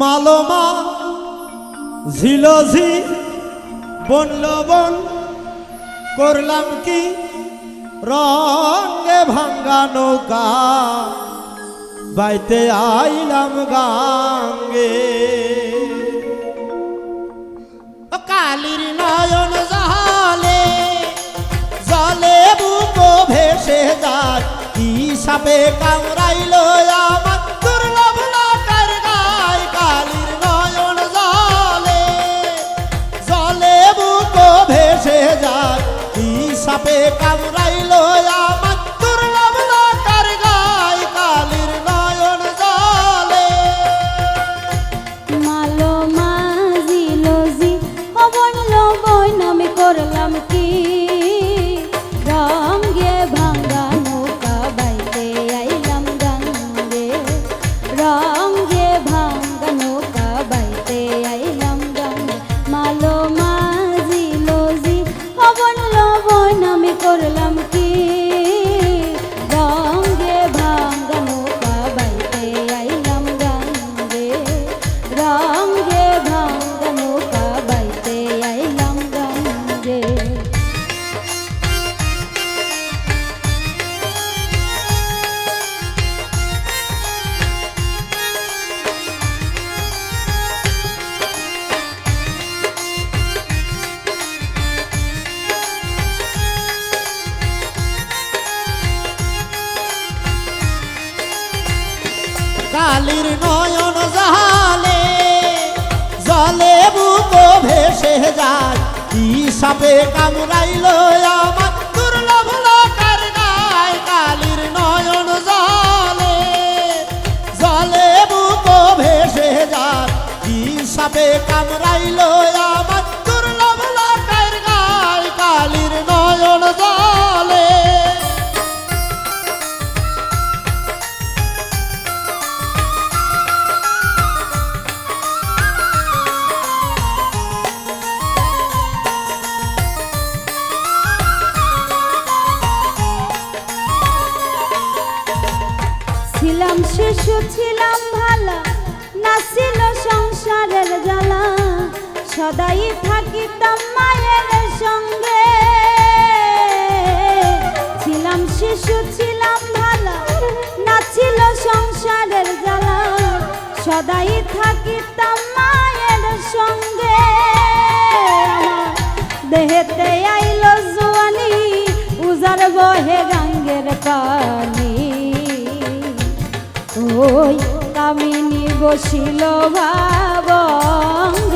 মালমা ঝিলঝি বন করলাম কি? রঙে ভাঙ্গা নৌকা বাইতে আইলাম গাঙ্গে। কালির নয়ন সাপে কামড়াইল আমার দুর্লভ লোকের গায় কালির নয়ন জলে। জলে বুকো ভেসে যায়, কি সাপে কামড়াইল কালির নয়ন জালে জলে বুকো ভেসে যায়। কি সাপে কামড়াইল আমার দুর্লভ লোকের গায়? কালির নয়ন জালে জলে বুকো ভেসে যায়। কি সাপে কামড়াইল ছিলাম ভালো নাছিল সংসারের জ্বালা। সদাই থাকিতাম মায়ের সঙ্গে। ছিলাম শিশু, ছিলাম ভালো নাছিল সংসারের জ্বালা। সদাই থাকিতাম মায়ের সঙ্গে। দেহেতে বসিল ভাবঙ্গে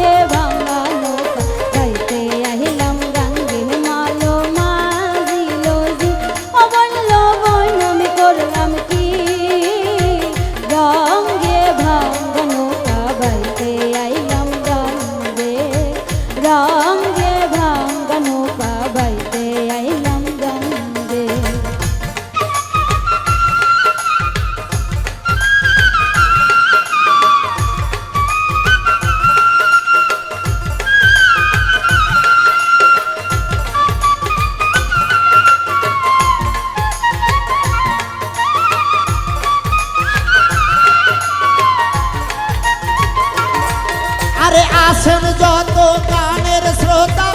আসেন যত কানের শ্রোতা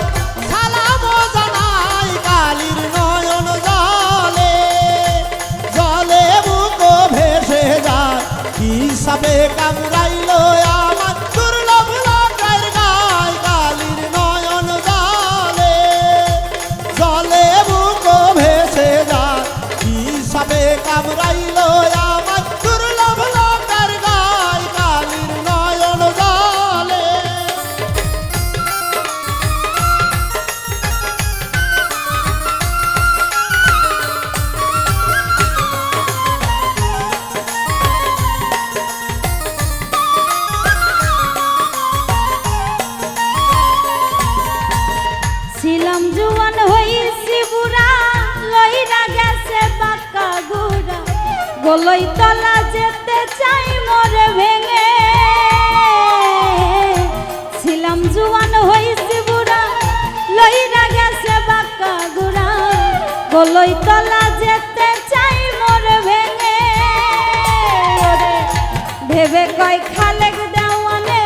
সালাম জানাই কালির নয়ন জলে। জলে বুক ভেসে যায়, কি সাপে কলই তলা যেতে চাই মরে ভেঙে। ছিলাম জুয়ান হইছি বুড়া, লইরা গেছে বাক্কা গুড়া। কলই তলা যেতে চাই মরে ভেঙে। ভেবে কয় খালেক দেওয়ানে,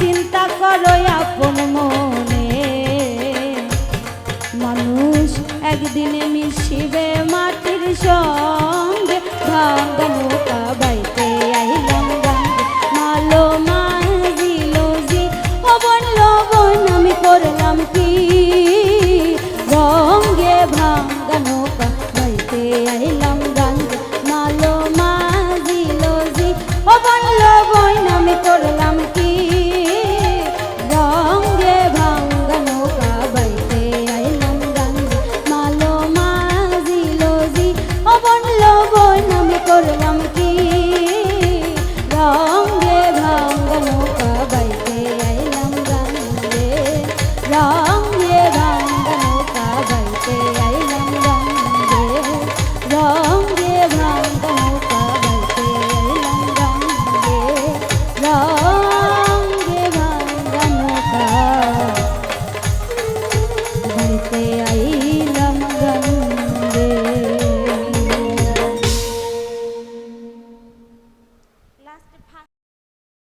চিন্তা করো আপন মনে। মানুষ একদিনে করলাম কি? রঙ্গে ভাঙ্গা নৌকা আইলাম গাঙ্গা মালো মাজিলো জি অবনলো